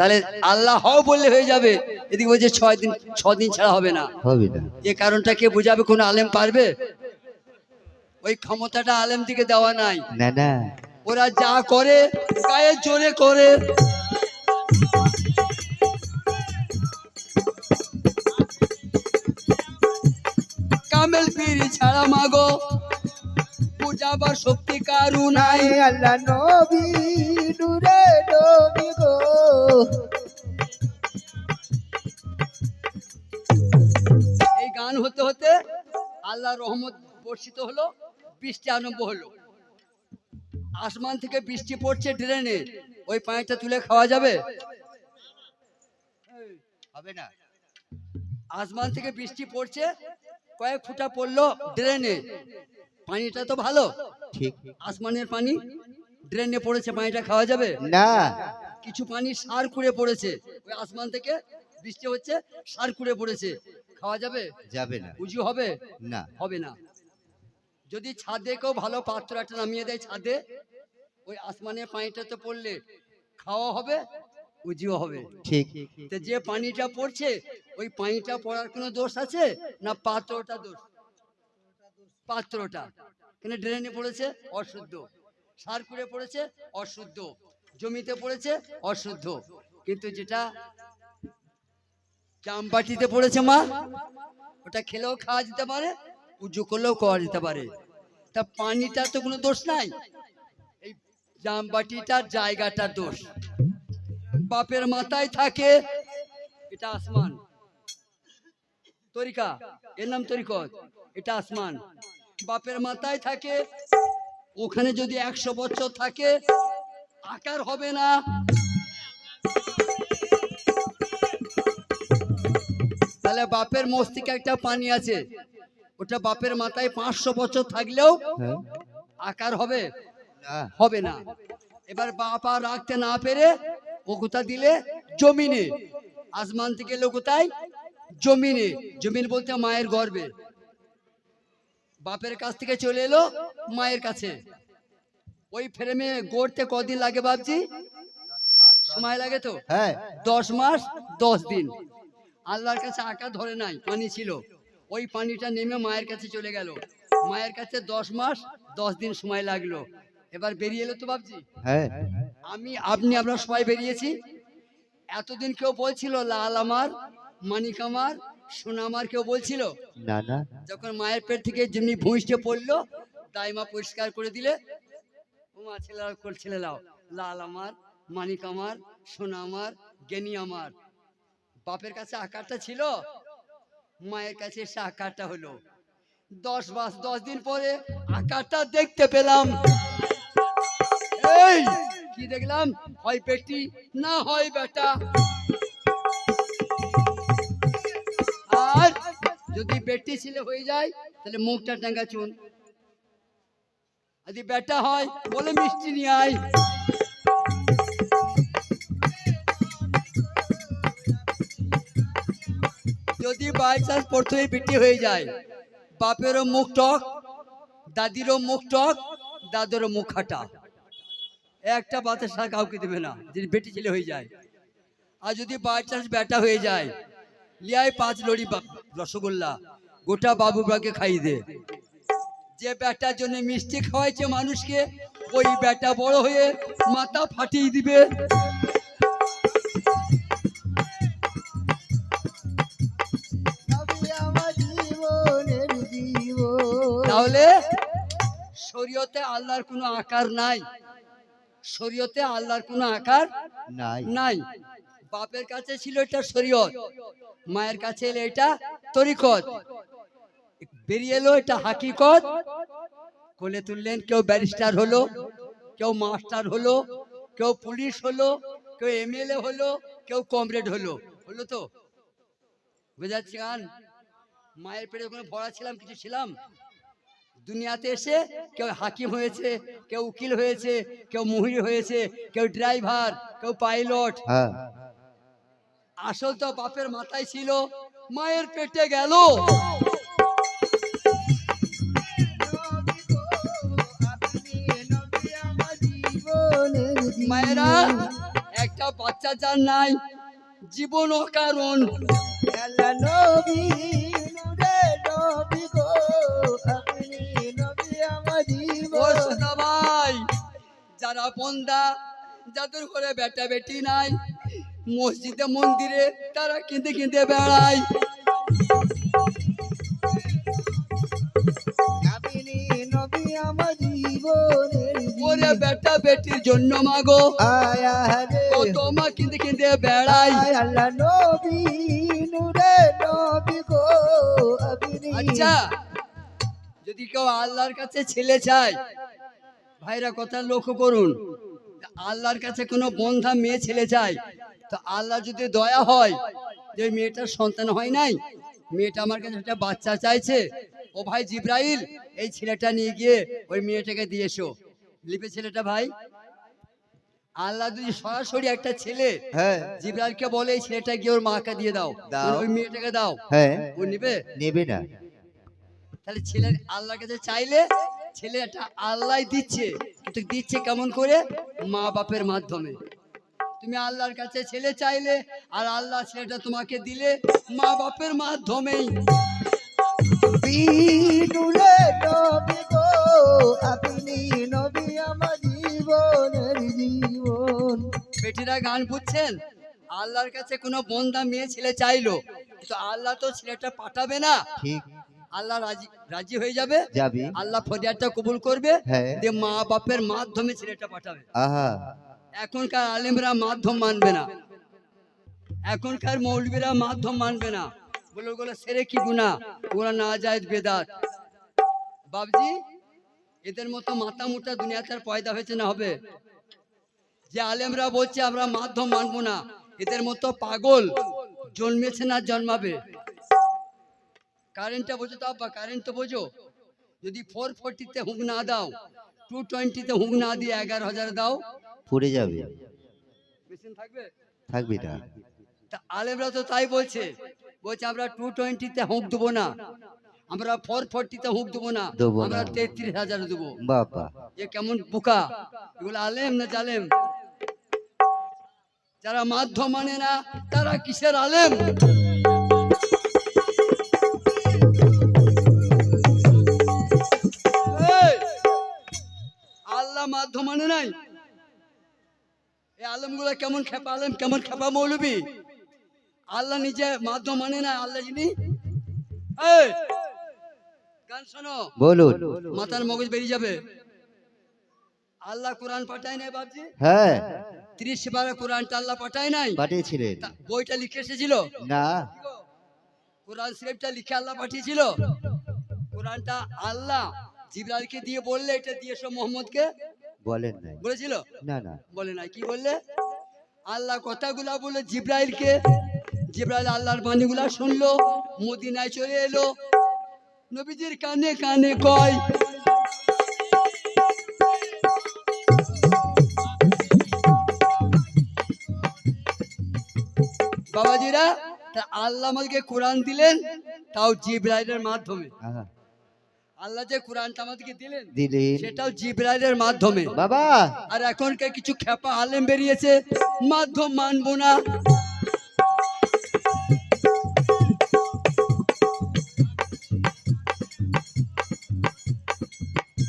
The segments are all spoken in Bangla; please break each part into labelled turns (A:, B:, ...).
A: তাহলে আল্লাহ হও বললে হয়ে যাবে। এদিকে বলছে ছয় দিন ছ দিন ছাড়া হবে না।
B: হবে না।
A: এ কারণটা কে বোঝাবে কোনো আলেম পারবে? ওই ক্ষমতাটা আলেম দিকে দেওয়া নাই।
B: না না।
A: ওরা যা করে গায়ে জোরে করে। কামেল পিরি ছাড়া মাগো। পূজাবার শক্তি কারু নাই।
B: নাই আল্লাহ নবী নূরে নবী গো।
A: এই গান হতে হতে আল্লাহ রহমত বর্ষিত হলো বৃষ্টি আরম্ভ হলো। আসমান থেকে বৃষ্টি পড়ছে ড্রেনে ওই পানিটা তুলে খাওয়া যাবে?
B: হবে না।
A: আসমান থেকে বৃষ্টি পড়ছে কয়েক ফুটা পড়ল ড্রেনে। পানিটা তো ভালো।
B: ঠিক।
A: আসমানের পানি ড্রেনে পড়েছে পানিটা খাওয়া যাবে?
B: না।
A: কিছু পানি সার কুড়ে পড়েছে। ওই আসমান থেকে বৃষ্টি হচ্ছে সার কুড়ে পড়েছে। খাওয়া যাবে?
B: যাবে না।
A: উজু হবে?
B: না।
A: হবে না। যদি ছাদে কেউ ভালো পাত্র একটা নামিয়ে দেয় ছাদে ওই আসমানের পানিটা তো পড়লে খাওয়া হবে উজিও হবে।
B: ঠিক।
A: তো যে পানিটা পড়ছে ওই পানিটা পড়ার কোনো দোষ আছে? না পাত্রটা দোষ? পাত্রটা। কেন ড্রেনে পড়েছে? অশুদ্ধ। সার করে পড়েছে? অশুদ্ধ। জমিতে পড়েছে? অশুদ্ধ। কিন্তু যেটা চামবাটিতে পড়েছে মা, ওটা খেলেও খাওয়া যেতে পারে উজু করলেও খাওয়া যেতে পারে। তা পানিটার তো কোনো দোষ নাই। এই জামবাটিটার জায়গাটার দোষ। বাপের মাথায় থাকে এটা আসমান। তরিকা। এর নাম তরিকত। এটা আসমান। বাপের মাথায় থাকে ওখানে যদি একশো বছর থাকে আকার হবে না। তাহলে বাপের মস্তিষ্কে একটা পানি আছে ওটা বাপের মাথায় পাঁচশো বছর থাকলেও
B: হ্যাঁ।
A: আকার হবে
B: না।
A: হবে না। এবার বাপা রাখতে না পেরে ও কোথা দিলে? জমিনে। আসমান থেকে এলো কোথায়? জমিনে। জমিন বলতে মায়ের গর্বে বাপের কাছ থেকে চলে এলো মায়ের কাছে। ওই ফ্রেমে গড়তে কদিন লাগে বাপজি? সময় লাগে তো?
B: হ্যাঁ।
A: দশ মাস দশ দিন। আল্লাহর কাছে আঁকা ধরে নাই পানি ছিল। ওই পানিটা নেমে মায়ের কাছে চলে গেল। মায়ের কাছে দশ মাস দশ দিন সময় লাগল। এবার বেরিয়ে এলো তো বাবজি
B: হ্যাঁ।
A: আমি আপনি আপনার সবাই বেরিয়েছি। এতদিন কেউ বলছিল লাল আমার মানিক আমার সোনা আমার কেউ বলছিল?
B: না না।
A: যখন মায়ের পেট থেকে যেমনি ভুঁইসটে পড়ল দাইমা পরিষ্কার করে দিলে। ও মা ছেলেরা করছিলে লাও লাল আমার মানিক আমার সোনা আমার জ্ঞানী আমার। বাপের কাছে আকারটা ছিল মায়ের কাছে এসে আকারটা হলো। দশ মাস দশ দিন পরে আকারটা দেখতে পেলাম। এই কি দেখলাম? হয় বেটি না হয় বেটা যদি বেটি ছেলে হয়ে যায়, তাহলে মুখটা টাঙ্গা চুন যদি বেটা হয়, বলে মিষ্টি নিয়ে আয়। যদি বাই চান্স প্রথমে বেটি হয়ে যায়, বাপেরও মুখ টক, দাদিরও মুখ টক, দাদেরও মুখ খাটা। একটা বাতাসা কাউকে দেবে না, যদি বেটি ছেলে হয়ে যায়। আর যদি বাই চান্স বেটা হয়ে যায় লিয়াই পাঁচ লড়ি বা- রসগোল্লা গোটা বাবুবাকে খাইয়ে দে। যে বেটার জন্য মিষ্টি খাওয়াইছে মানুষকে ওই বেটা বড় হয়ে মাথা ফাটিয়ে দিবে। তাহলে শরীয়তে আল্লাহর কোনো আকার নাই। শরীয়তে আল্লাহর কোনো আকার
B: নাই।
A: নাই। বাপের কাছে ছিল এটা শরীয়ত, মায়ের কাছে এলে এটা তরিকত। বেরিয়ে এলো এটা হাকিকত। কোলে তুললেন, কেউ ব্যারিস্টার হলো, কেউ মাস্টার হলো, কেউ পুলিশ হলো, কেউ এমএলএ হলো, কেউ কমরেড হলো। হলো তো? বোঝাচ্ছি গান? মায়ের পেটে ওখানে ভরা ছিলাম, কিছু ছিলাম? দুনিয়াতে এসে কেউ হাকিম হয়েছে, কেউ উকিল হয়েছে, কেউ মুহুরি হয়েছে, কেউ ড্রাইভার, কেউ পাইলট।
B: হ্যাঁ।
A: আসল তো বাপের মাথায় ছিল মায়ের পেটে গেল। মায়েরা একটা বাচ্চা যার নাই জীবন। ও
B: জীবন
A: সোনা যারা বন্দা যাদের ঘরে বেটা বেটি নাই মসজিদে মন্দিরে তারা কিনতে কিনতে বেড়ায়। ওরে বেটা বেটির জন্য মাগো।
B: আয়া রে।
A: কত মা কিনতে কিনতে বেড়াই আচ্ছা যদি কেউ আল্লাহর কাছে ছেলে চায় ভাইরা কথা লক্ষ্য করুন। আল্লাহর কাছে কোনো বন্ধা মেয়ে ছেলে চায় তো আল্লাহ যদি দয়া হয় যে মেয়েটার সন্তান হয় নাই মেয়েটা আমার কাছে একটা বাচ্চা চাইছে। ও ভাই জিব্রাইল এই ছেলেটা নিয়ে গিয়ে ওই মেয়েটাকে দিয়ে এসো। লিপে ছেলেটা ভাই আল্লাহ যদি সরাসরি একটা ছেলে
B: হ্যাঁ।
A: জিব্রাইলকে বলে এই ছেলেটা গিয়ে ওর মাকে দিয়ে দাও। ওই মেয়েটাকে দাও।
B: হ্যাঁ।
A: ও নিবে?
B: নেবে না।
A: তাহলে ছেলে আল্লাহর কাছে চাইলে ছেলেটা আল্লাহ দিচ্ছে কিন্তু দিচ্ছে কেমন করে? মা বাপের মাধ্যমে। তুমি আল্লাহর কাছে ছেলে চাইলে আর আল্লাহ ছেলেটা তোমাকে দিলে মা বাপের মাধ্যমেই
B: নূরে আপনি নবী আমার জীবনের জীবন।
A: বেটিরা গান বুঝছেন? আল্লাহর কাছে কোনো বন্ধা মেয়ে ছেলে চাইলো কিন্তু আল্লাহ তো ছেলেটা পাঠাবে না।
B: ঠিক।
A: আল্লাহ রাজি রাজি হয়ে যাবে?
B: যাবি।
A: আল্লাহ ফরিয়াদটা কবুল করবে?
B: হ্যাঁ।
A: দিয়ে মা বাপের মাধ্যমে ছেলেটা পাঠাবে।
B: আহা।
A: এখনকার আলেমরা মাধ্যম মানবে না। এখনকার মৌলবীরা মাধ্যম মানবে না। বলে ওগুলো সেরে কি গুণা ওরা না যায় বেদাত। বাবজি এদের মতো মাথা মোটা দুনিয়াতে আর পয়দা হয়েছে না হবে? যে আলেমরা বলছে, আমরা মাধ্যম মানবো না, এদের মতো পাগল জন্মেছে না জন্মাবে। কারেন্টটা বোঝো তো, আব্বা, কারেন্ট তো বোঝো। যদি ফোর ফোরটিতে হুক না দাও টু টোয়েন্টিতে হুক না দিয়ে এগারো হাজার দাও
B: পড়ে যাবে।
A: থাকবে?
B: থাকবি না।
A: তা আলেমরা তো তাই বলছে বলছে আমরা টু টোয়েন্টিতে হুঁক দেবো না। আমরা ফোর ফোরটিতে হুঁক দেবো না।
B: দেবো
A: আমরা তেত্রিশ হাজার দেবো।
B: বাবা।
A: এ কেমন বোকা? এগুলো আলেম না জালেম? যারা মাধ্যম মানে না তারা কিসের আলেম? আল্লাহ মাধ্যম মানে নাই? এই আলেমগুলো কেমন খেপা আলেম কেমন খেপা মৌলবি? আল্লাহ নিজে মাধ্যম মানে না আল্লাহ যিনি। গান শোনো।
B: বলুন।
A: মাথার মগজ বেরিয়ে যাবে। আল্লাহ কোরআন পাঠায় নাই বাবজি
B: হ্যাঁ।
A: ত্রিশ বারে কোরআনটা আল্লাহ পাঠায় নাই?
B: পাঠিয়েছিলেন।
A: বইটা লিখে এসেছিল?
B: না।
A: কোরআন শরীফটা লিখে আল্লাহ পাঠিয়েছিল? কোরআনটা আল্লাহ জিবরালকে দিয়ে বললে এটা দিয়ে এসো মোহাম্মদকে।
B: বলেন নাই।
A: বলেছিল?
B: না না।
A: বলে নাই। কি বললে? আল্লাহ কথাগুলা বলে জিব্রাইলকে। জিব্রাইল আল্লাহর বাণীগুলা শুনলো মদিনায় চলে এলো। নবীজির কানে কানে কয় বাবাজিরা তা আল্লাহ আমাদেরকে কোরআন দিলেন তাও জিব্রাইলের মাধ্যমে। আল্লাহ যে কোরআনটা আমাদেরকে দিলেন
B: দিলেন।
A: সেটাও জিব্রাইলের মাধ্যমে।
B: বাবা।
A: আর এখনকার কিছু খেপা আলেম বেরিয়েছে মাধ্যম মানবো না।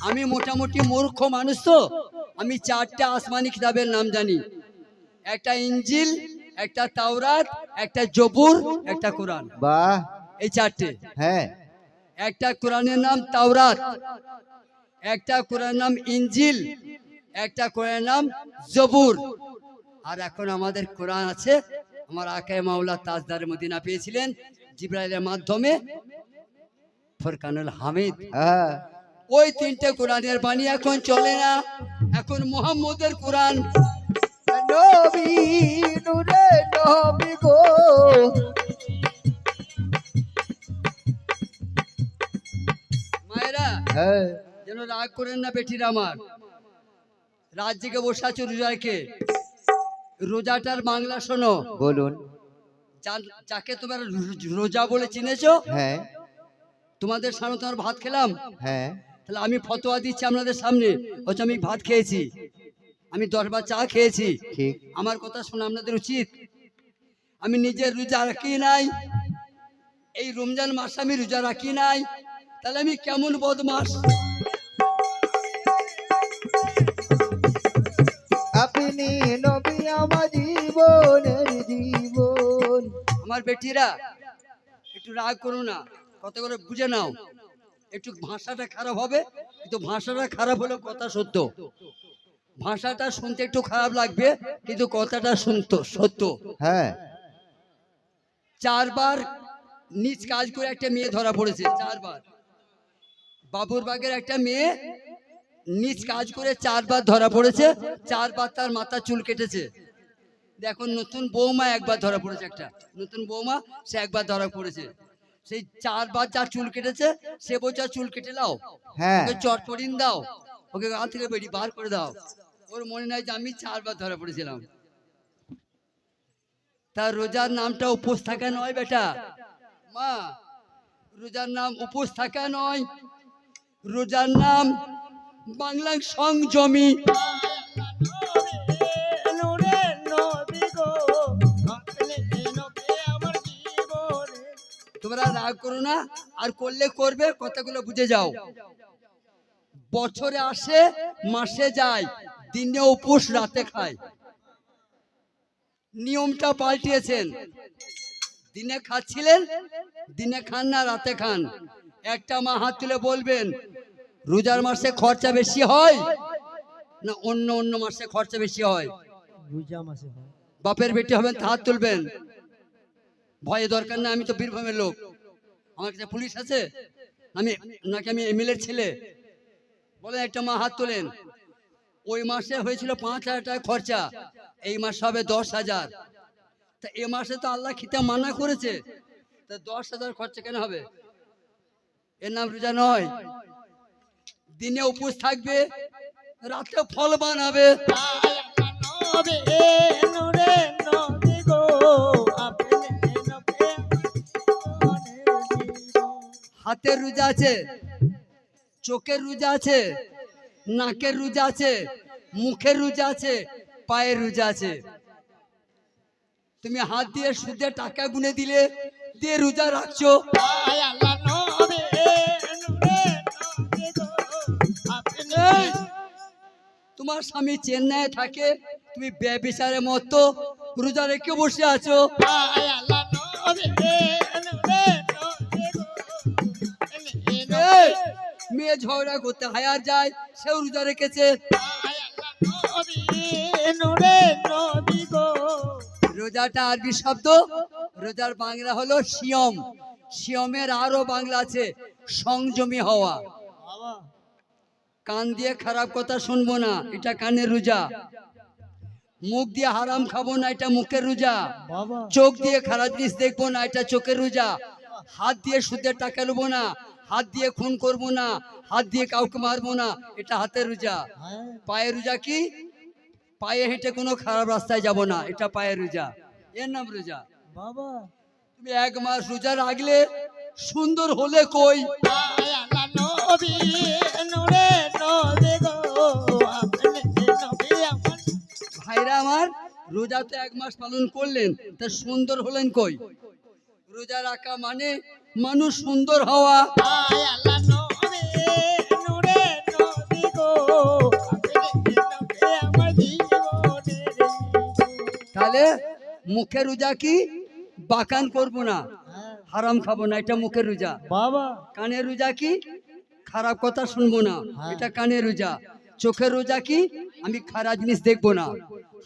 A: আমি মোটামুটি মূর্খ মানুষ তো আমি চারটা আসমানি কিতাবের নাম জানি। একটা ইঞ্জিল একটা তাওরাত একটা জবুর একটা কোরআন।
B: বাহ।
A: এই চারটে।
B: হ্যাঁ।
A: একটা কোরআনের নাম তাওরাত একটা কোরআনের নাম ইঞ্জিল একটা কোরআনের নাম জবুর। আর এখন আমাদের কোরআন আছে আমার আকায় মাওলা তাজদার মদিনা পেয়েছিলেন জিব্রাইলের মাধ্যমে। ফরকানুল হামিদ।
B: আহা,
A: ওই তিনটে কোরআনের বাণী এখন চলে না এখন মোহাম্মদের কোরআন।
B: নবী নূরে নবী গো হ্যাঁ।
A: যেন রাগ করেন না বেটির আমার। রাত জেগে বসে আছে রোজাকে রোজাটার বাংলা শোনো।
B: বলুন।
A: যাকে তোমার রোজা বলে চিনেছো?
B: হ্যাঁ।
A: তোমাদের সামনে তোমার ভাত খেলাম।
B: হ্যাঁ।
A: তাহলে আমি ফতোয়া দিচ্ছি আপনাদের সামনে। হচ্ছে আমি ভাত খেয়েছি। আমি দশবার চা খেয়েছি।
B: ঠিক।
A: আমার কথা শোনা আপনাদের উচিত। আমি নিজের রোজা রাখি নাই। এই রমজান মাস আমি রোজা রাখি নাই। তাহলে আমি কেমন বদমাস
B: আপনি নবী আমার জীবনের জীবন।
A: আমার বেটিরা একটু রাগ করো না কত করে বুঝে নাও। একটু ভাষাটা খারাপ হবে কিন্তু ভাষাটা খারাপ হলেও কথা সত্য। ভাষাটা শুনতে একটু খারাপ লাগবে কিন্তু কথাটা শুনতো সত্য।
B: হ্যাঁ।
A: চারবার নিজ কাজ করে একটা মেয়ে ধরা পড়েছে চারবার। বাবুর বাগের একটা মেয়ে নিজ কাজ করে চারবার ধরা পড়েছে চারবার তার মাথা চুল কেটেছে। দেখো নতুন বৌমা একবার ধরা পড়েছে একটা। নতুন বৌমা সে একবার ধরা পড়েছে। সেই চারবার যা চুল কেটেছে সে আর চুল কেটে দাও
B: হ্যাঁ।
A: চটপটিন দাও। ওকে গা থেকে বেরিয়ে বার করে দাও। ওর মনে নাই যে আমি চারবার ধরা পড়েছিলাম। তার রোজার নামটা উপোস থাকা নয় বেটা। মা রোজার নাম উপোস থাকা নয়। রোজার নাম বাংলার সংযমী। তোমরা রাগ করো না আর করলে করবে কথাগুলো বুঝে যাও। বছরে আসে মাসে যায় দিনে উপোস রাতে খায়। নিয়মটা পাল্টিয়েছেন। দিনে খাচ্ছিলেন দিনে খান না রাতে খান। একটা মা হাত তুলে বলবেন রোজার মাসে খরচা বেশি হয় না অন্য অন্য মাসে খরচা বেশি হয়?
B: রোজা মাসে
A: বাপের বেটি হবেন তা হাত তুলবেন। ভয়ে দরকার না আমি তো বীরভূমের লোক। আমার কাছে পুলিশ আছে? আমি নাকি আমি এমএলএর ছেলে? বলে একটা মা হাত তোলেন। ওই মাসে হয়েছিল পাঁচ হাজার টাকা খরচা। এই মাসে হবে দশ হাজার। তা এ মাসে তো আল্লাহ খিতা মানা করেছে। তা দশ হাজার খরচা কেন হবে? এর নাম রোজা নয়। দিনে উপোস থাকবে, রাতে ফল বানাবে। হাতের রোজা আছে, চোখের রোজা আছে, নাকের রোজা আছে, মুখের রোজা আছে, পায়ের রোজা আছে। তুমি হাত দিয়ে সুদে টাকা গুনে দিলে, দিয়ে রোজা রাখছো। তোমার স্বামী চেন্নাইয়ে থাকে, তুমি ব্যবিচারের মতো রোজা রেখে বসে আছো? মেয়ে ঝগড়া করতে হায়ার যায়, সেও রোজা রেখেছে। রোজাটা আরবি শব্দ? রোজার বাংলা হলো সিয়ম সিয়মের আরও বাংলা আছে, সংযমী হওয়া। কান দিয়ে খারাপ কথা শুনব না এটা কানের রোজা। মুখ দিয়ে হারাম খাব না এটা মুখের রোজা। চোখ দিয়ে খারাপ জিনিস দেখব না এটা চোখের রোজা। হাত দিয়ে সুদের টাকা নেব না হাত দিয়ে খুন করব না হাত দিয়ে কাউকে মারবো না এটা হাতের রোজা।
B: হ্যাঁ।
A: পায়ের রোজা কি? পায়ে হেঁটে কোনো খারাপ রাস্তায় যাব না এটা পায়ের রোজা। এর নাম রোজা।
B: বাবা।
A: তুমি এক মাস রোজা রাখলে সুন্দর হলে কই? ভাইরা আমার রোজা তো এক মাস পালন করলেন তা সুন্দর হলেন কই? রোজা রাখা মানে মানুষ সুন্দর হওয়া। তাহলে মুখের রোজা কি? বাকান করব না হারাম খাব না এটা মুখের রোজা।
B: বাবা।
A: কানের রোজা কি? খারাপ কথা শুনব না এটা কানের রোজা। চোখের রোজা কি? আমি খারাপ জিনিস দেখব না।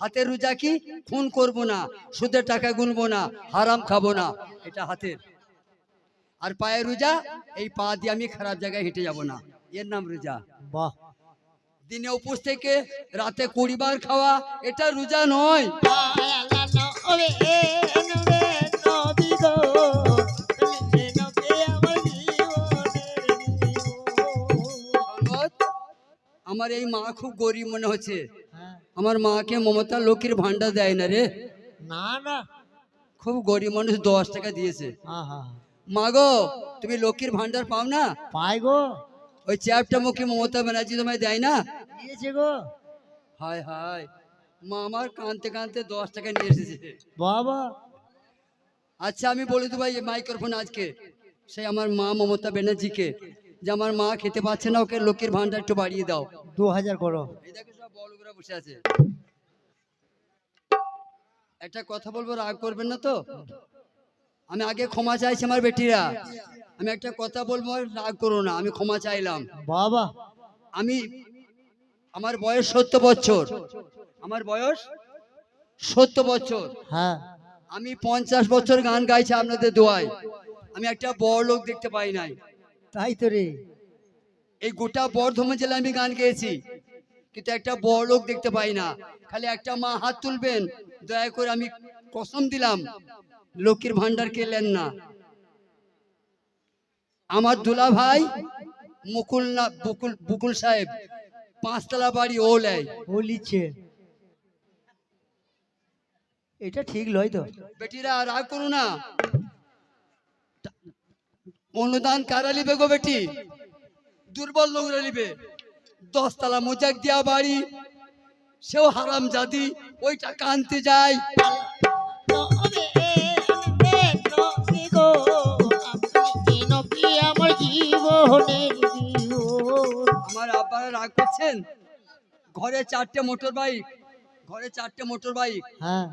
A: হাতের রোজা কি? খুন করব না সুদের টাকা গুনবো না হারাম খাব না। এটা হাতের। আর পায়ের রোজা এই পা দিয়ে আমি খারাপ জায়গায় হেঁটে যাব না। এর নাম রোজা।
B: বাহ।
A: দিনে উপোস থেকে রাতে কুড়ি বার খাওয়া এটা রোজা নয়। আমার এই মা খুব গরিব মনে হচ্ছে। আমার মাকে মমতা লক্ষ্মীর ভান্ডার দেয় না রে।
B: না না।
A: খুব গরিব মানুষ দশ টাকা দিয়েছে। মা গো তুমি লক্ষ্মীর ভান্ডার পাও না?
B: পাই গো।
A: ওই চ্যাপটা মুখে মমতা ব্যানার্জি তোমায় দেয় না?
B: দিয়েছে গো।
A: হায় হায়। মা আমার কানতে কানতে দশ টাকা নিয়ে এসেছে।
B: বাবা।
A: আচ্ছা আমি বলে দেবো এই মাইক্রোফোন আজকে। সেই আমার মা মমতা ব্যানার্জিকে। যে আমার মা খেতে পাচ্ছে না ওকে লোকের ভান্ডার একটু বাড়িয়ে দাও।
B: দু হাজার করো।
A: বড়গুলো বসে আছে। একটা কথা বলব রাগ করবেন না তো? আমি আগে ক্ষমা চাইছি আমার বেটিরা। আমি একটা কথা বলব রাগ করো না আমি ক্ষমা চাইলাম।
B: বাবা।
A: আমি আমার বয়স সত্তর বছর। আমার বয়স সত্তর বছর।
B: হ্যাঁ।
A: আমি পঞ্চাশ বছর গান গাইছি আপনাদের দোয়ায়। আমি একটা বড় লোক দেখতে পাই নাই।
B: তাই তো রে।
A: এই গোটা বর্ধমান জেলায় আমি গান গেয়েছি। কিন্তু একটা বড় লোক দেখতে পাই না। খালি একটা মা হাত তুলবেন। দয়া করে আমি কসম দিলাম লক্ষ্মীর ভান্ডার কেলেন না। আমার দুলা ভাই মুকুল না বুকুল বুকুল সাহেব পাঁচতলা বাড়ি ও লেয়
B: ও লিখছে এটা ঠিক লয় তো।
A: বেটিরা রাগ করো না। অনুদান কারা লিবে গো বেটি? দুর্বল লোকরা লিবে দশতলা মোজাক দিয়া বাড়ি। সেও হারাম জাদি ওই টাকা আনতে যায়। আমার আব্বারা রাগ করছেন? ঘরে চারটে মোটর বাইক ঘরে চারটে মোটর বাইক
B: হ্যাঁ।